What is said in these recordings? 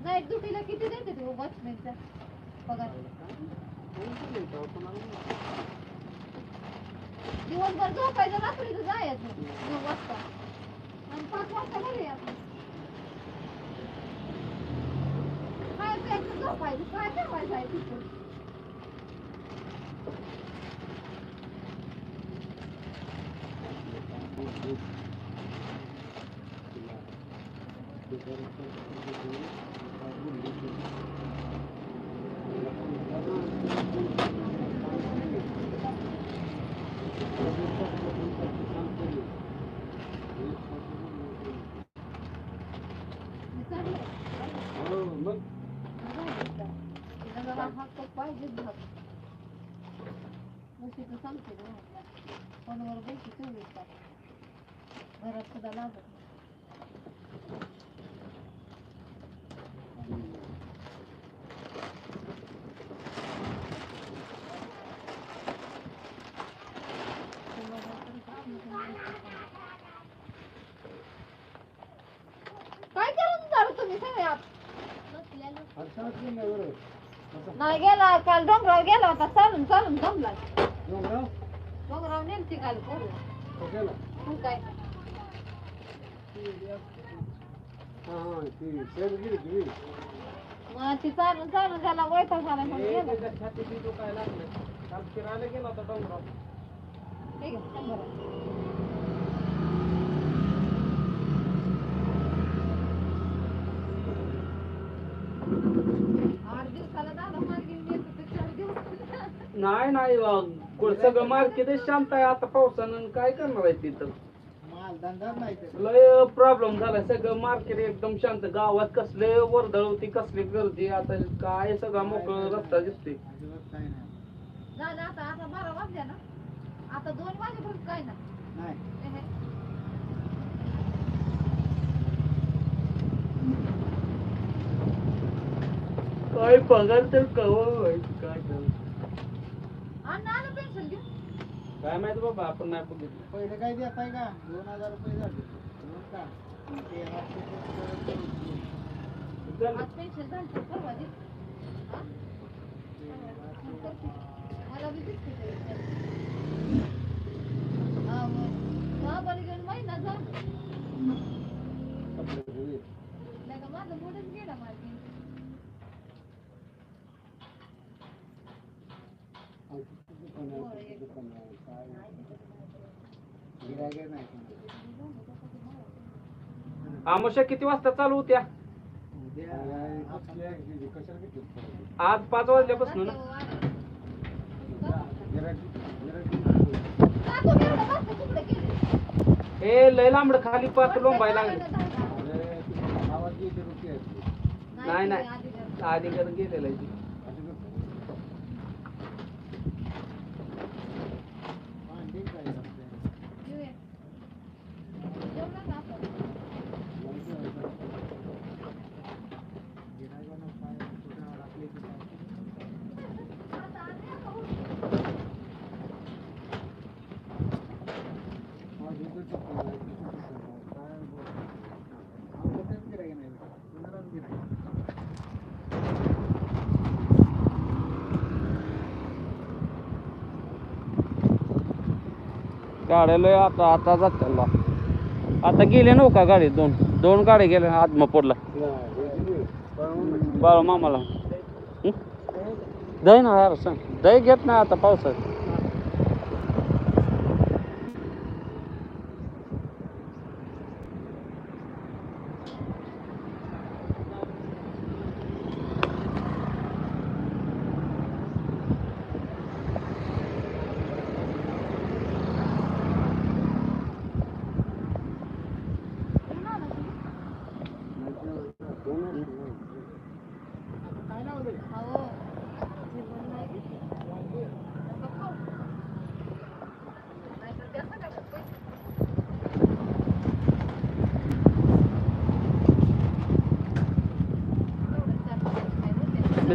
Night ड्युटीला किती देते ते वॉचमॅनचा पगार दिवसभर झोपायचं रात्रीचं जायचं दोन वाजता आणि पाच वाजता घरी यायचं काय प्यायचं झोपायचं काय ठेवायचं आहे तिथं मी покупай, где дурак. Ну, если ты сам тебе, он его рубейки, ты увидишь так. Вы откуда надо. Kaç yarın zarıtın ise yap. Bak, Aşağı kim ne नाही गेला काल डोंगरावर गेला होता चालून चालून जमला डोंगराव? डोंगरावर नेलती काल? मग काय. मग ती चालून चालून त्याला वैताग झाला म्हणून गेला डोंगराव. ठीक आहे शंभर नाही नाही सगळं मार्केट शांत आहे आता पावसानं काय करणार आहे तिथं? लय प्रॉब्लेम झालाय सगळं मार्केट एकदम शांत गावात कसले वर्दळ होती कसली गर्दी आता काय सगळा मोकळ रस्ता दिसते आता दोन वाजेपर्यंत काय ना. काय पगार तर कवा व्हायचं काय घेऊन काय माहीत बाबा आपण नाही बघितलं पहिले काय देताय का दोन हजार रुपये झाले दोन का ते. आज पेन्शन झालं परवा दिवशी. हा? मला बी दिसते ते पेन्शन. हा, मग. बाबाला घेऊन महिना झाला. आपल्या घरी. नाही का माझं मोठंच गेलं माझं पेन्शन. गिरायक नाही आमोशा किती वाजता चालू होत्या? आज पाच वाजल्यापासून ना? ए लय लांबड खाली पाच लोंबाय लागले. नाही नाही आधी गेलेलं आहे ते. भांडी काय लागते येऊया. जेवलं का आपण? गिरायकांना काय कुठं राखले की काय आवाज येतोच आहे. काय बोल- आमचं तेच गिरायक नाही कुणालाच गिरायक गाड्या लय आता आता जात्याला आता गेले नव्ह का गाडी दोन? दोन गाड्या गेल्या आदमापूरला बाळू मामाला दही ना यार सांग. दही घेत नाही आता पावसात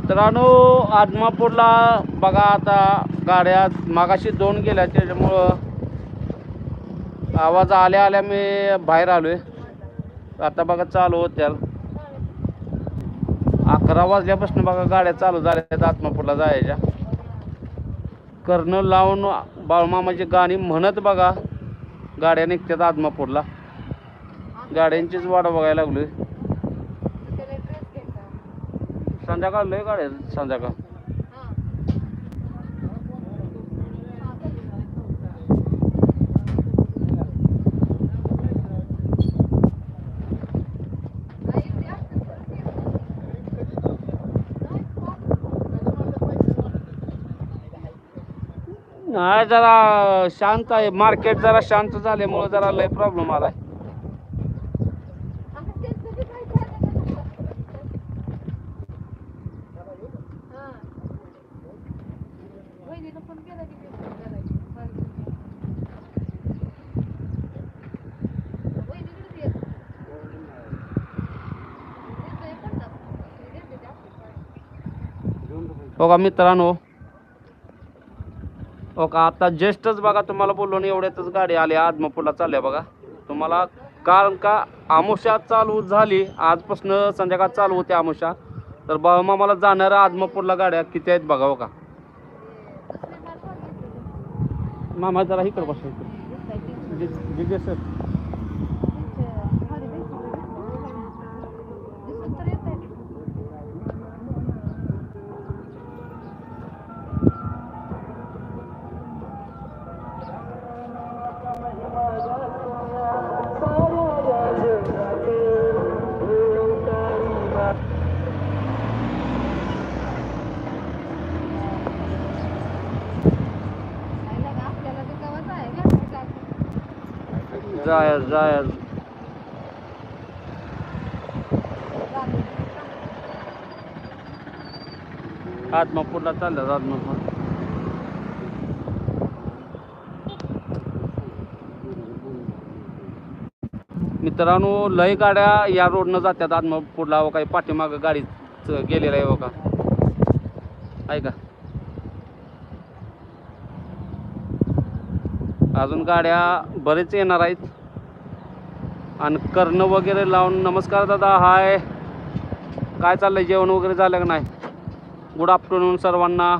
मित्रांनो आदमापूरला बघा आता गाड्या मागाशी दोन गेल्या त्याच्यामुळं आवाज आल्या आल्या मी बाहेर आलो आहे आता बघा चालू होत्या अकरा वाजल्यापासून बघा गाड्या चालू झाल्या आत्मापूरला जायच्या. कर्ण लावून बाळमामाची गाणी म्हणत बघा. गाड्या निघतात आदमापूरला. गाड्यांचीच वाट बघायला लागलोय. संध्याकाळ लय गाड्या संध्याकाळ. नाही जरा शांत आहे. मार्केट जरा शांत झाल्यामुळं जरा लय प्रॉब्लेम आलाय वहिनीनं फोन केला की ते फोन करायची. वहिनीकडेच येत. येतोय पण ना. येते ते आपली का मित्रांनो हो का आता जस्टच बघा तुम्हाला बोललो ना एवढ्यातच गाडी आली आदमापूरला चालल्या बघा तुम्हाला कारण का आमुषा चालू झाली आजपासून संध्याकाळ चालू होते आमुषा तर बाळमामाला जाणाऱ्या आदमापूरला गाड्या किती आहेत बघा मागितले? मामा जरा इकडे? विजय सर चालतं. जाय. जाय आदमापूरला चालल्या आदमापूर मित्रांनो लय गाड्या या रोडनं जात्यात आदमापूरला व काही पाठीमागं गाडी गेलेला आहे हो का? ऐका अजून गाड्या बरेच येणार आहेत. आणि कर्ण वगैरे लावून नमस्कार दादा हाय. काय चाललं आहे जेवण वगैरे झालं का नाही? गुड आफ्टरनून सर्वांना.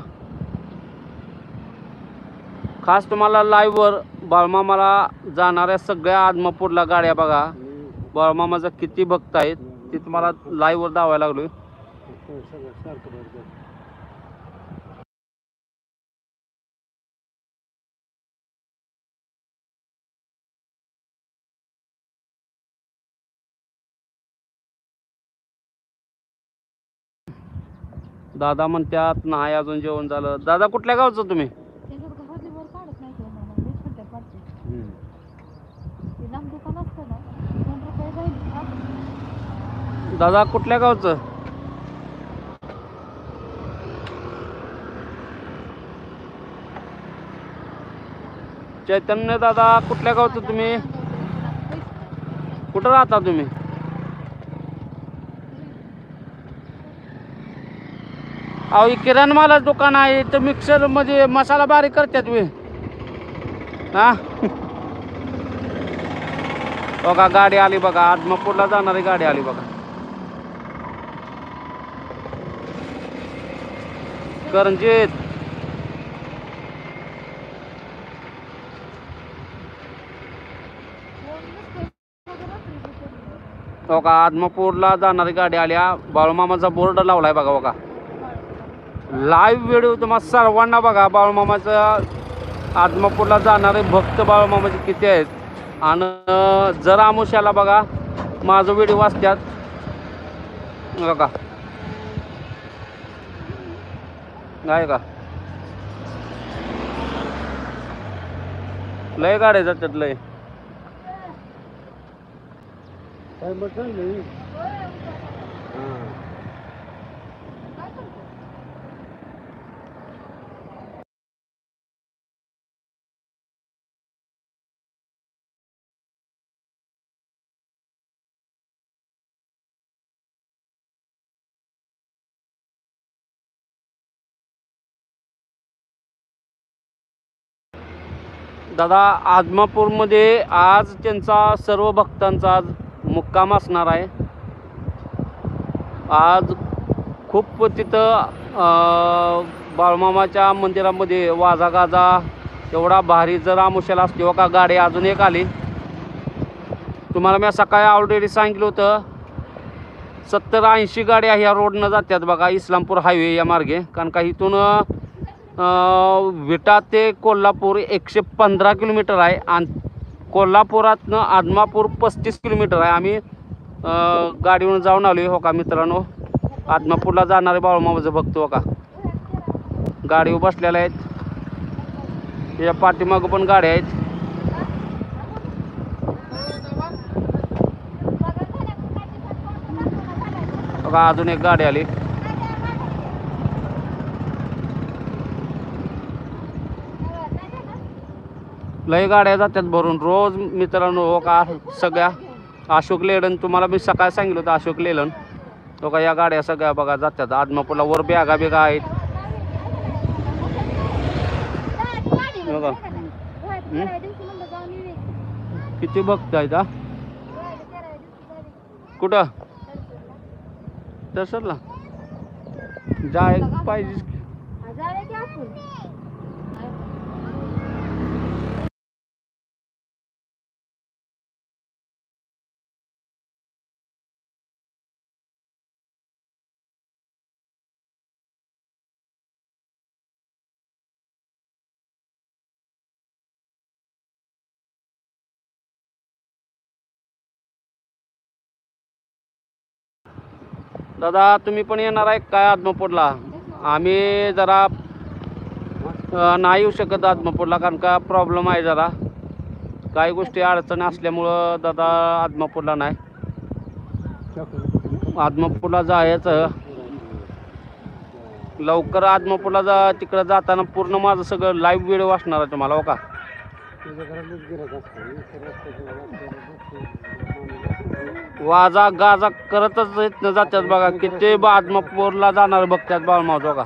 खास तुम्हाला लाईव्हवर बाळमामाला जाणाऱ्या सगळ्या आदमापूरला गाड्या बघा. बाळमामाचा किती भक्त आहेत ते तुम्हाला लाईव्हवर दावायला आहे दादा म्हणत्यात नाही अजून जेवण झालं. दादा कुठल्या गावचं तुम्ही? काढ. दादा कुठल्या गावचं? चैतन्य दादा कुठल्या गावचं तुम्ही? कुठं राहता तुम्ही? अहो हे किराणा दुकान आहे तर मिक्सर म्हणजे मसाला बारीक करतात तुम्ही हा? बघा गाडी आली बघा. आदमापूरला जाणारी गाडी आली बघा. करंजीत. हो का आदमापूरला जाणारी गाडी आल्या बाळूमामाचा बोर्ड लावलाय बघा बघा. लाईव्ह व्हिडिओ तुम्हाला सर्वांना बघा बाळूमामाचं आदमापूरला जाणारे भक्त बाळूमामाचे किती आहेत. आणि जर आमुष्याला बघा माझं व्हिडिओ वाचत्यात. बघा. आहे का? लय गाड्या जातात लय. काय म्हटलं? दादा आदमापूरमध्ये आज त्यांचा सर्व भक्तांचा आज मुक्काम असणार आहे. आज खूप तिथं बाळमामाच्या मंदिरामध्ये वाजा गाजा एवढा भारी जर आमुष्याला असते हो का गाडी अजून एक आली. तुम्हाला मी सकाळी ऑलरेडी सांगितलं होतं सत्तर ऐंशी गाड्या ह्या रोडनं जातात बघा इस्लामपूर हायवे या मार्गे. कारण का इथून विटा ते कोल्हापूर एकशे पंधरा किलोमीटर आहे आणि कोल्हापुरातनं आदमापूर पस्तीस किलोमीटर आहे. आम्ही गाडीवरून जाऊन आलो हो का मित्रांनो? आदमापूरला जाणारे बाळूमामाचं बघतो हो का? गाडीवर बसलेल्या आहेत. या पाठीमागं पण गाड्या आहेत. हो अजून एक गाडी आली. लय गाड्या जातात भरून. रोज मित्रांनो हो का सगळ्या अशोक लेलन तुम्हाला मी सकाळी सांगितलं होतं अशोक लेलन. तो का या गाड्या सगळ्या बघा जातात आदमापूरला वर बॅगा बिगा आहेत. हो बघा किती बघतायत हा? कुठं? तसं जाय पाहिजे दादा तुम्ही पण येणार आहे काय आदमापूरला? आम्ही जरा नाही येऊ शकत आदमापूरला कारण का प्रॉब्लेम आहे जरा. काही गोष्टी अडचणी असल्यामुळं दादा आदमापूरला नाही. आदमापूरला जायचं. लवकर आदमापूरला जा तिकडं जाताना पूर्ण माझं सगळं लाईव्ह व्हिडिओ असणार आहे तुम्हाला हो का? वाजा गाजा करतच इथनं जातात बघा. किती बादमापूरला जाणार बघतात बाळमाव बघा का?